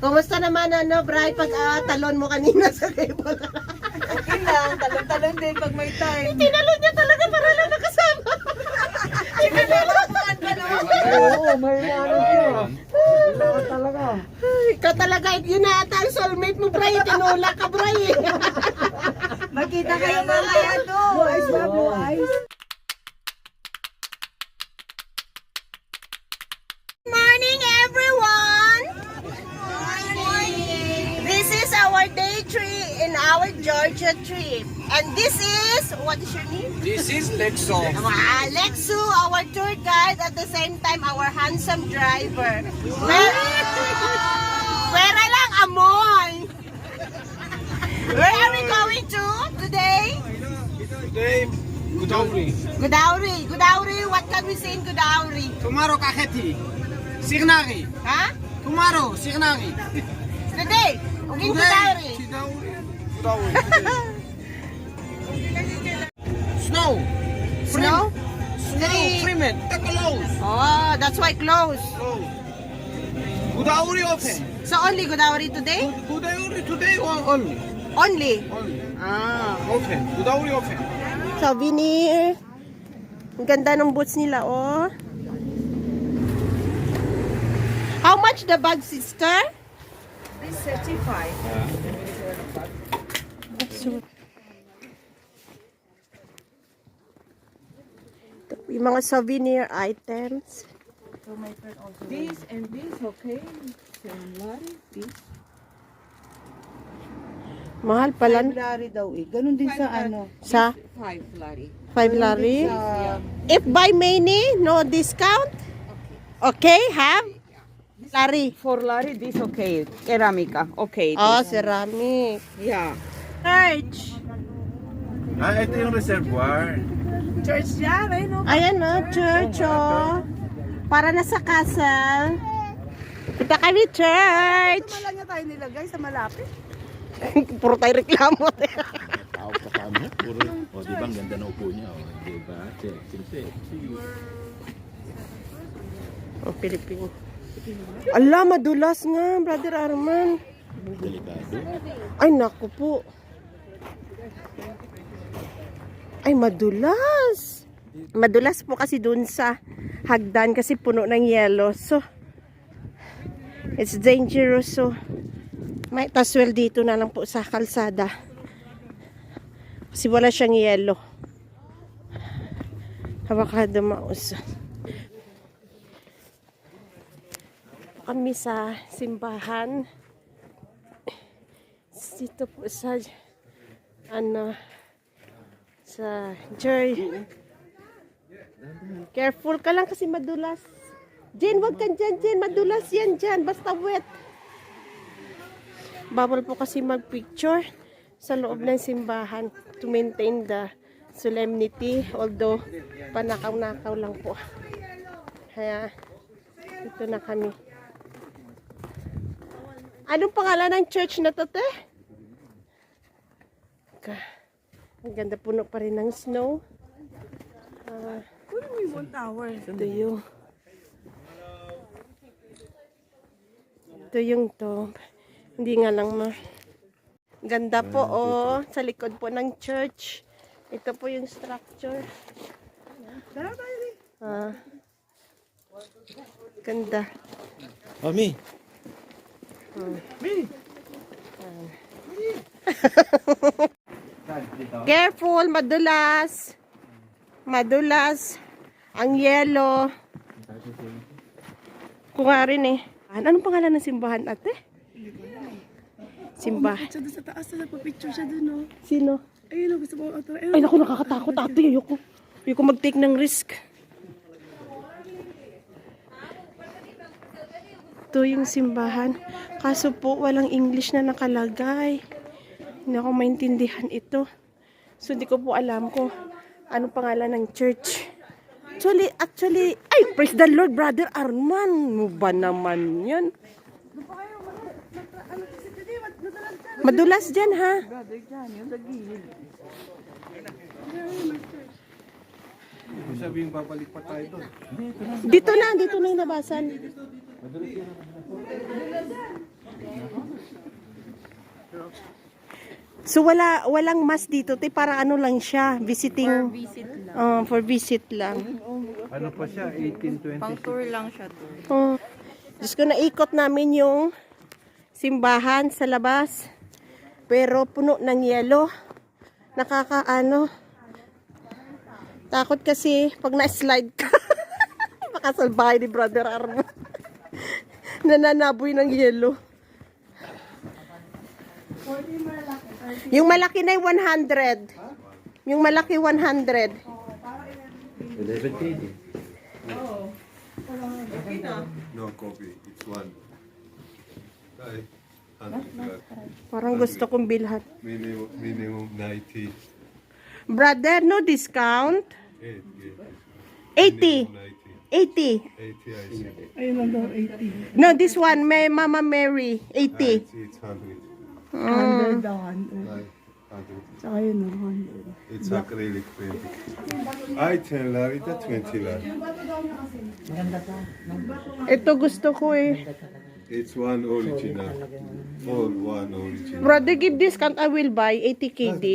Kumusta naman ano, Bray, pag ah, talon mo kanina sa table? Okay lang, talon-talon din pag may time. Tinalon niya talaga para lang nakasama. Sinalaman ka na. Oo, may ano siya. Wala talaga. Ikaw talaga, yun na ata ang soulmate mo, Bray. Tinula ka, Bray. Magkita kayo mamaya doon. Blue eyes ba? Blue eyes? Our Georgia trip. And this is, what is your name? This is Lexo. Ah, Lexu, our tour guide, at the same time, our handsome driver. Where, Pwera lang, amoy! Where are we going to today? Today, Gudauri. Godauri. Godauri, what can we say in Godauri? Tomorrow, Kaketi. Signari. Ha? Tomorrow, Signari. Today, in Godauri. Gudauri. Snow. Snow? Snow. Freeman. Close. Oh, that's why close. Close. Gudauri open. So only Godauri today? Gudauri today only? Only. Only. Ah. Open. Gudauri open. Souvenir. Ang ganda ng boots nila, oh. How much the bag, sister? This 35. So, ito yung mga souvenir items. This and this, okay? Lari, this. Mahal pala. Five lari daw eh. Ganun din sa ano. Sa Five lari. 5 lari. Sa, If buy many, no discount? Okay, have? Lari. four lari, this okay. Keramika, okay. Oh, ceramic. Yeah. Church. Ah, ito yung reservoir. Church yan, ay no? Ayan na, church, oh. Para na sa castle. Punta kami, church. Wala niya tayo nilagay sa malapit. Puro tayo reklamo. Tao pa kami. Puro, o di ba, ang ganda na upo niya. O, di ba? Sexy, sexy. oh, Pilipino. Ala, madulas nga, brother Arman. Delikado. Ay, naku po. Ay, madulas. Madulas po kasi dun sa hagdan kasi puno ng yelo. So, it's dangerous. So, may taswel dito na lang po sa kalsada. Kasi wala siyang yelo. Habakado maus. Kami sa simbahan dito po sa ano sa Joy. Careful ka lang kasi madulas. Jen, wag kang dyan, Jen. Madulas yan dyan. Basta wet. Bawal po kasi mag-picture sa loob ng simbahan to maintain the solemnity. Although, panakaw-nakaw lang po. Kaya, ito na kami. Anong pangalan ng church na to, te? Ka. Ang ganda puno pa rin ng snow. Ah, Kunin mo yung one tower. ito yung ito yung to. Hindi nga lang ma. Ganda po oh. Sa likod po ng church. Ito po yung structure. Ah. Ganda. Mami. Careful, madulas. Madulas. Ang yelo. Kuha rin eh. Anong pangalan ng simbahan ate? Simbahan. Siya doon sa taas na nagpa-picture siya doon, no? Sino? Ayun, no, gusto mo. Ayun, Ay naku, nakakatakot ate. Ayoko. Ayoko mag-take ng risk. Ito yung simbahan. Kaso po, walang English na nakalagay. Hindi ako maintindihan ito. So, hindi ko po alam kung ano pangalan ng church. Actually, actually, ay, praise the Lord, Brother Arman. Mo ba naman yan? Madulas dyan, ha? brother dyan, yung sa gilid. Sabihin, babalik pa tayo doon. Dito na, dito na yung labasan. So wala walang mas dito, te para ano lang siya, visiting Visit lang. uh, for visit lang. Ano pa siya? 1826. Pang tour lang siya to. Oh. Diyos ko, naikot namin yung simbahan sa labas. Pero puno ng yelo. Nakakaano. Takot kasi pag na-slide ka. Makasalbahay ni Brother Armo. Nananaboy ng yelo. Yung malaki na yung 100. Yung malaki 100. 11 KD. No copy, it's one. Hundred, Parang gusto kong bilhan. minimum, minimum 90. Brother, no discount? Eight, eight. 80. 90. 80. 80, I see. No, this one, may Mama Mary. Ah, 80. it's, it's 100. Hundred daw, hundred. Right. 100. Saka yun, no, hundred. It's acrylic paint. I 10 larita, 20 larita. Ito gusto ko eh. It's one original. All one original. Brother, give discount. I will buy 80 KD.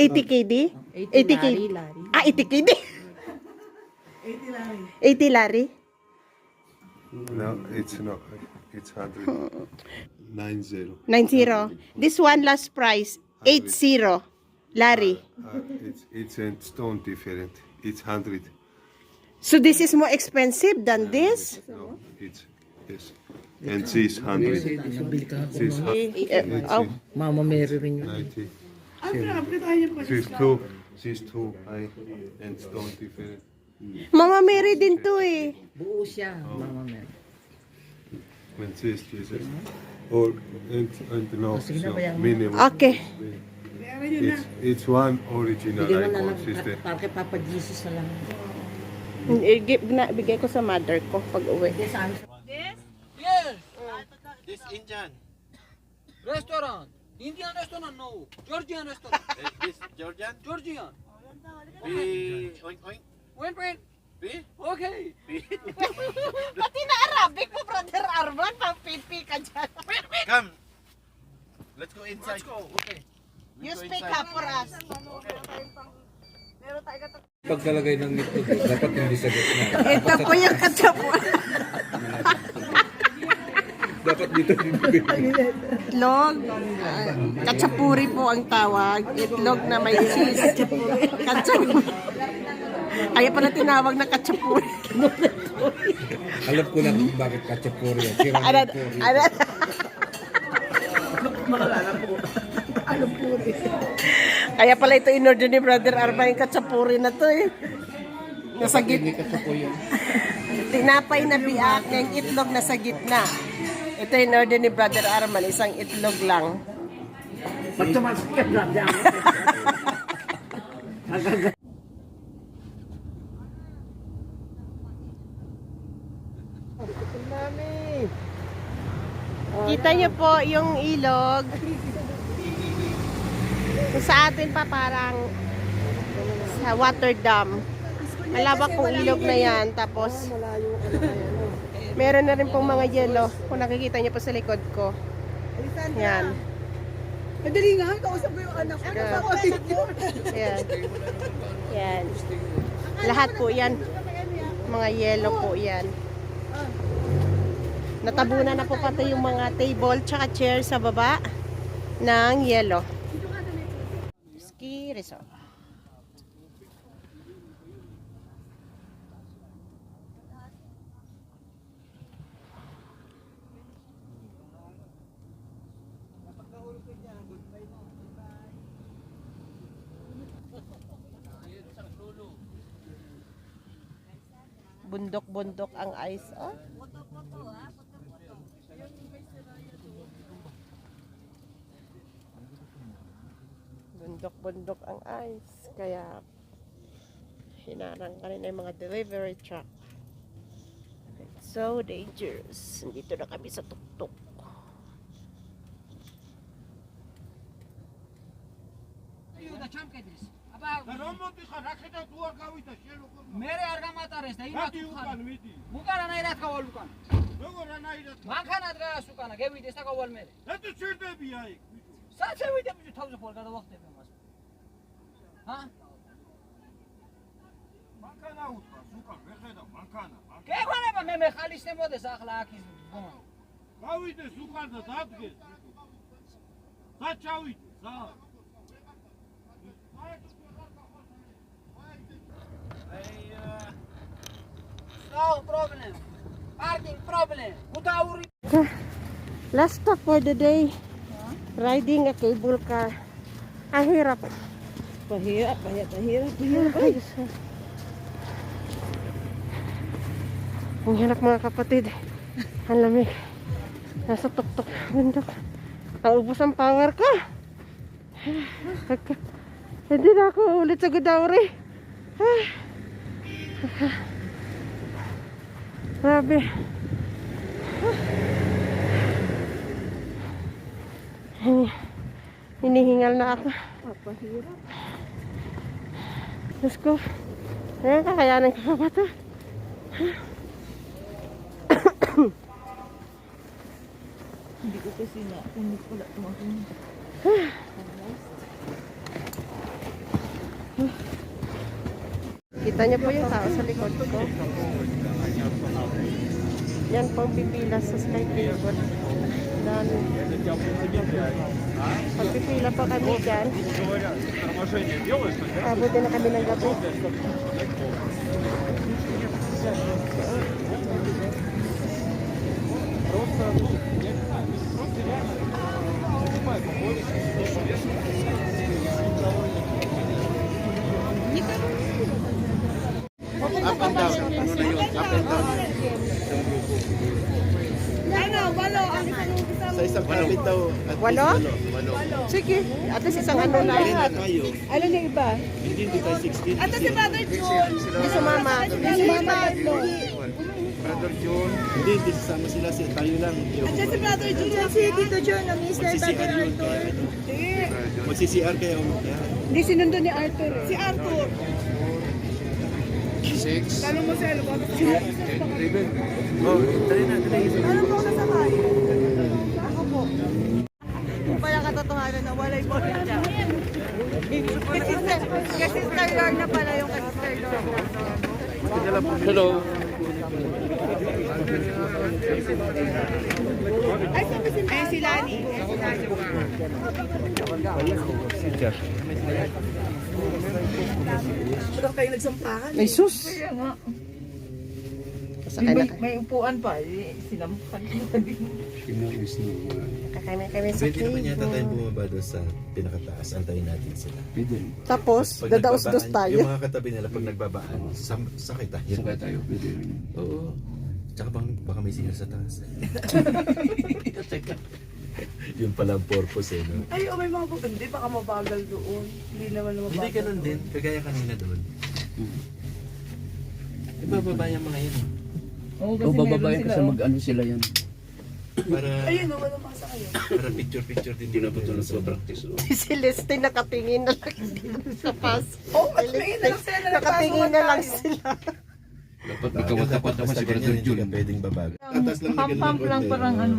80 KD? 80 KD. Ah, 80 KD. 80 lari. No, it's not. It's 100. 90. 90. This one last price. 80. Lari. Uh, it's, it's a stone different. It's 100. So this is more expensive than this? No, it's, yes. And this 100. This Eh, oh. Mama Mary rin yun. 90. This two, this two, I, and stone different. Mama Mary din to eh. Buo siya, Mama Mary. And this, Jesus. Or, no, so minimum. Okay. It's, it's one original icon lang, system. para kay Papa Jesus na lang. Eh, give- na, bigay ko sa mother ko pag uwi. This Indian. Restaurant. Indian restaurant, no. Georgian restaurant. Uh, this Georgian. Georgian. Be oink oink. Wait, wait. Be. Okay. Pati na Arabic mo, Brother Arman. Papipi ka dyan. Come. Let's go inside. Let's go. Okay. You speak up for us. Pagkalagay ng nito, dapat hindi sa gitna. Ito po yung katsapuan. Dapat dito din. Itlog. katsapuri po ang tawag. Itlog na may cheese. Katsapuri. Kaya pala tinawag na katsapuri. Alam ko na kung bakit kachapuri yan. Sira Ano? ng puri. Ano? Kaya pala ito in-order ni Brother Arma yung katsapuri na to eh. Nasa gitna. Tinapay na biak ng itlog na sa gitna. Ito yung order ni Brother Arman, isang itlog lang. Kita niyo po yung ilog. Sa atin pa parang sa water dam. Malawak pong ilog na yan. Tapos, meron na rin pong mga yelo. Kung nakikita niyo po sa likod ko. Yan. Madali nga, kausap ko yung anak ko. Yan. Yan. Lahat po yan. Mga yelo po yan. Natabunan na po pati yung mga table tsaka chair sa baba ng yelo. Ski resort. Bundok-bundok ang ice, oh. bundok-bundok ang ice. Kaya, hinarang ka rin ng mga delivery truck. It's so dangerous. Dito na kami sa tuktok. ჩამკედეს. აბა რომ მომდიხარ, რა ხედა თუ არ გავიდა შენ როგორ? მე არ გამატარეს და იმათ უკან მიდი. უკან ანაირად გავალ უკან. როგორ ანაირად? მანქანად გას უკანა, გევიდეს და გავალ მე. რატო ჭირდებია იქ? საწევიდები თავზე ხვალ გადავახტები. Okay, last stop for the day, riding a cable car. Ahirap. Ah, hirap. Pahirap, pahirap, pahirap. Ay. Ang hirap mga kapatid. Ang lamig. Nasa tuktok ng bundok. Naubos ang power ko. Hindi na ako ulit sa Godauri. Grabe. Hini- Hinihingal na ako. Papahirap. Diyos ko. Ayan, kakayanan ko pa ba ito? Hindi ko kasi na, ko na tumakong. Kita niyo po yung tao sa likod ko. Yan po ang pipila sa sky cable. Dami. Pagpipila pa kami dyan. Abuti na kami ng gabi. Sa isang kapit daw. at least Walo? Walo. Sige, at least isang ano lang. Alin na tayo? Alam niyo iba? Hindi, hindi tayo 16. Ito si Brother John. Hindi sumama. Si Mama tatlo. Brother John. Hindi, hindi sasama sila. Si tayo lang. Yung At si Brother John. Si Tito John, ang Mr. magsisi-CR yun kaya ano. Magsisi-CR kaya um, yan. Hindi sinundo ni Arthur. Si Arthur. Six. Tanong mo si Elo. Oh, dali na, dali. Ano po kasakay? Pala katotohanan na walay po rin siya. Kasi kasi Star Lord na pala yung kasi Star Lord na. Hello. Ay, sabi si Ay, si Lani. Parang kayo nagsampahan. Ay, sus! Kaya nga. Sakay May, na may upuan pa. Eh, sinampahan ko na din. kakain kami sa Pwede naman yata tayong cable. bumaba doon sa pinakataas. Antayin natin sila. Tapos, Pag dadaos-dos nagbabaan, tayo. Yung mga katabi nila pag nagbabaan, sam sakay tayo. Sakay tayo, pwede Oo. Tsaka bang, baka may singer sa taas. Teka. Yun pala ang purpose eh, no? Ay, oh, may mga po. Hindi, baka mabagal doon. Hindi naman na mabagal. Hindi ganun din. Kagaya kanina doon. Eh, bababa yung mga yun. Oo, O bababayan kasi mag-ano sila yan. Para, Ayun, no, wala masa kayo. para picture-picture din. Hindi na po ito sa practice. Oh. Si Celeste nakatingin na lang sa pass. Oo, oh, nakatingin na lang sila na Nakatingin na lang sila. Dapat Dapat dapat naman si Brother Jun. Pwedeng babag. Tatas lang na ganun ng konti. parang ano.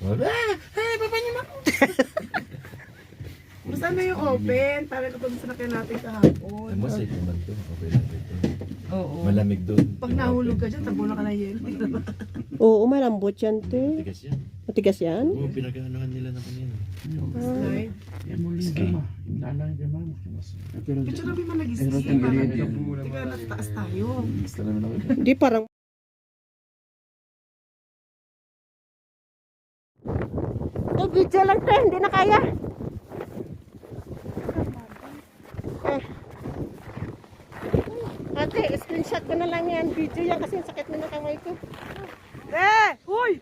Basta ano yung open, para kapag sinakyan natin kahapon. Ay, mas safe naman to. Okay lang ito. Oo. Malamig doon. Pag nahulog ka dyan, tabunan ka na yelo. Oo, malambot yan, te. Tigas yan. Matigas yan? Oo, pinaghahanuhan nila ng kanina. Slide. Yan mo lang kama. Inalang kay mama. Pero na ba Pero nag-isip? Tingnan na taas tayo. Hindi, parang... Video lang, te. Hindi na kaya. Eh. Ate, screenshot ko na lang yan. Video yan kasi sakit na ng kamay ko. Eh! Huy!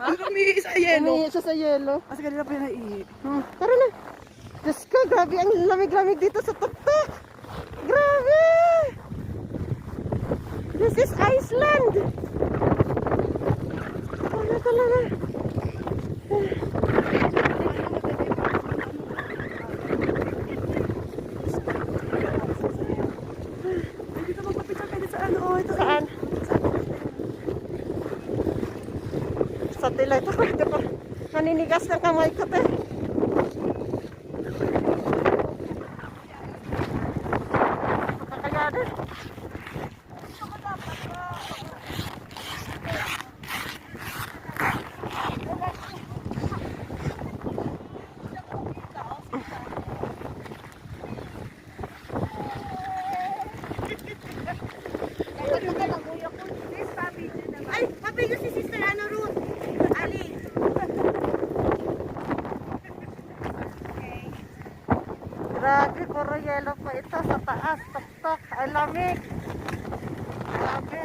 Ano umihi sa yelo? Umihi siya sa yelo. Kasi kanina pa yung naihi. Hmm, tara na. Diyos ko, grabe ang lamig-lamig dito sa tuktok. Grabe! This is Iceland! Ano talaga? Dito magpapicture ka din sa ano. Oh, ito. Saan? Satellite ako. Naninigas ng kamay ko, te. Kakayanin. Ay, papilyo si Sister Ano Ruth. Ali. Grabe, puro yellow pa ito sa taas. Tok-tok. Ay, lamig. Grabe.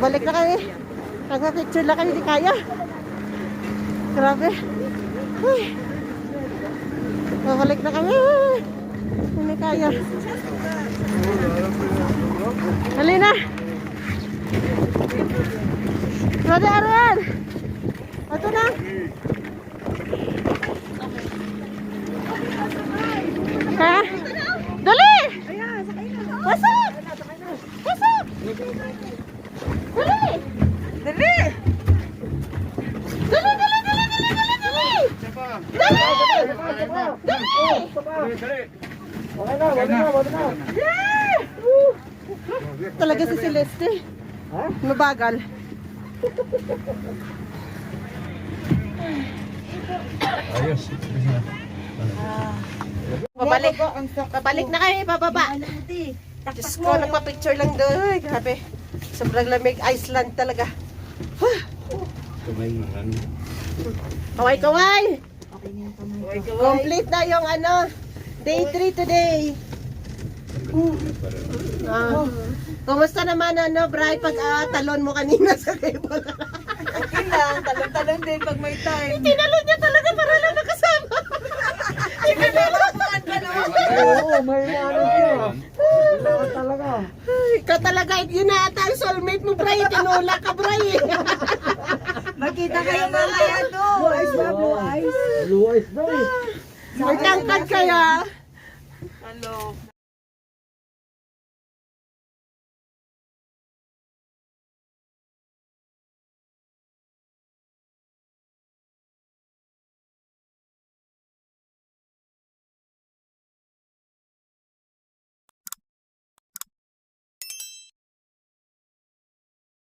Balik na kami. Nagpa-picture lang kami, di kaya. Grabe. Uy. Babalik na kami. Hindi kaya. Hali na. Brother Ariel. Ito na. Ha? Dali! Pasok! Pasok! Dali! Dali! Dali, dali, dali, dali, dali, dali! Dali! Dali! Okay na, wala na, wala na. Yeah! Woo! Talaga si Celeste. Mabagal. Ayos. Pabalik. Pabalik na kayo, bababa. Diyos ko, nagpa-picture lang doon. Ay, grabe. Sobrang lamig. Iceland talaga. Kaway, kaway. Complete na yung ano, day 3 today. Ah. Kumusta naman ano, Bray, pag ah, talon mo kanina sa table? Okay lang, talon-talon din pag may time. Tinalon niya talaga para lang nakasama. Ka naman. Oo, may ano siya. Talaga. Ikaw talaga, yun na ata ang soulmate mo, Bray. Tinula ka, Bray. Magkita kayo mamaya doon. Blue eyes ba? Blue eyes? Blue eyes daw eh. May tangkad kaya. Hello.